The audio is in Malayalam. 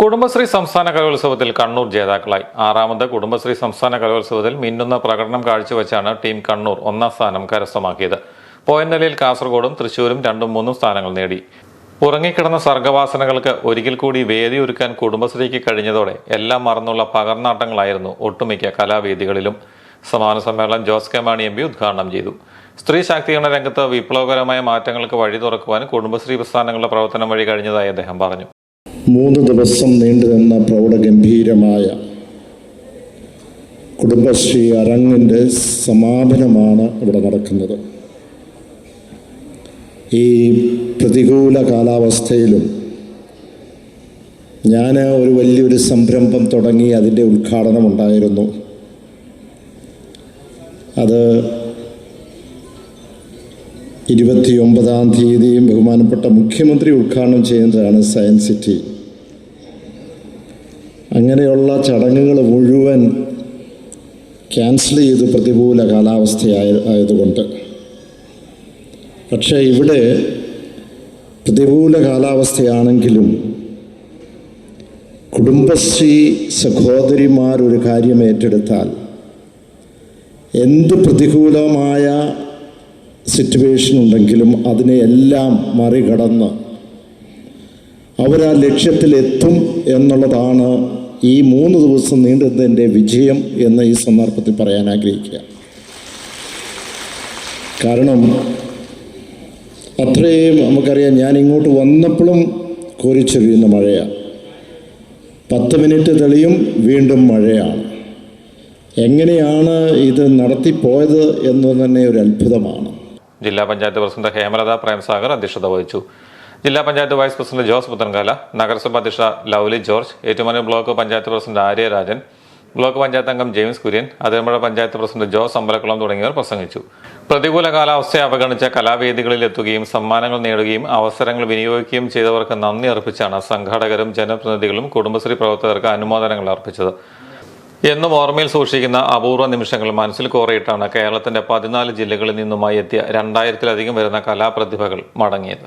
കുടുംബശ്രീ സംസ്ഥാന കലോത്സവത്തിൽ കണ്ണൂർ ജേതാക്കളായി. ആറാമത് കുടുംബശ്രീ സംസ്ഥാന കലോത്സവത്തിൽ മിന്നുന്ന പ്രകടനം കാഴ്ചവെച്ചാണ് ടീം കണ്ണൂർ ഒന്നാം സ്ഥാനം കരസ്ഥമാക്കിയത്. പോയിന്റ് നിലയിൽ കാസർഗോഡും തൃശൂരും രണ്ടും മൂന്നും സ്ഥാനങ്ങൾ നേടി. ഉറങ്ങിക്കിടന്ന സർഗവാസനകൾക്ക് ഒരിക്കൽ കൂടി വേദി ഒരുക്കാൻ കുടുംബശ്രീക്ക് കഴിഞ്ഞതോടെ എല്ലാം മറന്നുള്ള പകർന്നാട്ടങ്ങളായിരുന്നു ഒട്ടുമിക്ക കലാവേദികളിലും. സമാന സമ്മേളനം Jose K Mani M P ഉദ്ഘാടനം ചെയ്തു. സ്ത്രീ ശാക്തീകരണ രംഗത്ത് വിപ്ലവകരമായ മാറ്റങ്ങൾക്ക് വഴി തുറക്കുവാൻ കുടുംബശ്രീ പ്രസ്ഥാനങ്ങളുടെ പ്രവർത്തനം വഴി കഴിഞ്ഞതായി അദ്ദേഹം പറഞ്ഞു. മൂന്ന് ദിവസം നീണ്ടുനിന്ന പ്രൗഢഗംഭീരമായ കുടുംബശ്രീ അരങ്ങിന്റെ സമാപനമാണ് ഇവിടെ നടക്കുന്നത്. ഈ പ്രതികൂല കാലാവസ്ഥയിലും ഞാൻ ഒരു വലിയൊരു സംരംഭം തുടങ്ങി അതിന്റെ ഉദ്ഘാടനം ഉണ്ടായിരുന്നു. അത് ഇരുപത്തിയൊമ്പതാം തീയതിയും ബഹുമാനപ്പെട്ട മുഖ്യമന്ത്രി ഉദ്ഘാടനം ചെയ്യുന്നതാണ് സയൻസ് സിറ്റി. അങ്ങനെയുള്ള ചടങ്ങുകൾ മുഴുവൻ ക്യാൻസൽ ചെയ്ത് പ്രതികൂല കാലാവസ്ഥയായ ആയതുകൊണ്ട്. പക്ഷേ ഇവിടെ പ്രതികൂല കാലാവസ്ഥയാണെങ്കിലും കുടുംബശ്രീ സഹോദരിമാരൊരു കാര്യം ഏറ്റെടുത്താൽ എന്ത് പ്രതികൂലമായ സിറ്റുവേഷൻ ഉണ്ടെങ്കിലും അതിനെ എല്ലാം മറികടന്ന് അവരാ ലക്ഷ്യത്തിലെത്തും എന്നുള്ളതാണ് ഈ മൂന്ന് ദിവസം നീണ്ടുന്നതിന്റെ വിജയം എന്ന് ഈ സന്ദർഭത്തിൽ പറയാൻ ആഗ്രഹിക്കുക. കാരണം അത്രയും നമുക്കറിയാം ഞാൻ ഇങ്ങോട്ട് വന്നപ്പോഴും കോരിച്ചൊരിയുന്ന മഴയാണ്. പത്ത് മിനിറ്റ് തെളിയും വീണ്ടും മഴയാണ്. എങ്ങനെയാണ് ഇത് നടത്തിപ്പോയത് എന്ന് തന്നെ ഒരു അത്ഭുതമാണ്. ജില്ലാ പഞ്ചായത്ത് പ്രസിഡന്റ് ഹേമലത പ്രേംസാഗർ അധ്യക്ഷത വഹിച്ചു. ജില്ലാ പഞ്ചായത്ത് വൈസ് പ്രസിഡന്റ് ജോസ് പുത്തൻകാല നഗരസഭാ അധ്യക്ഷ Lovely George Ettumanoor block panchayat president Aryarajan block panchayat അംഗം ജെയിംസ് കുര്യൻ അതിരമ്പുഴ പഞ്ചായത്ത് പ്രസിഡന്റ് ജോസ് അമ്പലക്കുളം തുടങ്ങിയവർ പ്രസംഗിച്ചു. പ്രതികൂല കാലാവസ്ഥയെ അവഗണിച്ച കലാവേദികളിൽ എത്തുകയും സമ്മാനങ്ങൾ നേടുകയും അവസരങ്ങൾ വിനിയോഗിക്കുകയും ചെയ്തവർക്ക് നന്ദി അർപ്പിച്ചാണ് സംഘാടകരും ജനപ്രതിനിധികളും കുടുംബശ്രീ പ്രവർത്തകർക്ക് അനുമോദനങ്ങൾ അർപ്പിച്ചത്. എന്നും ഓർമ്മയിൽ സൂക്ഷിക്കുന്ന അപൂർവ നിമിഷങ്ങൾ മനസ്സിൽ കോറിയിട്ടാണ് കേരളത്തിന്റെ പതിനാല് ജില്ലകളിൽ നിന്നുമായി എത്തിയ രണ്ടായിരത്തിലധികം വരുന്ന കലാപ്രതിഭകൾ മടങ്ങിയത്.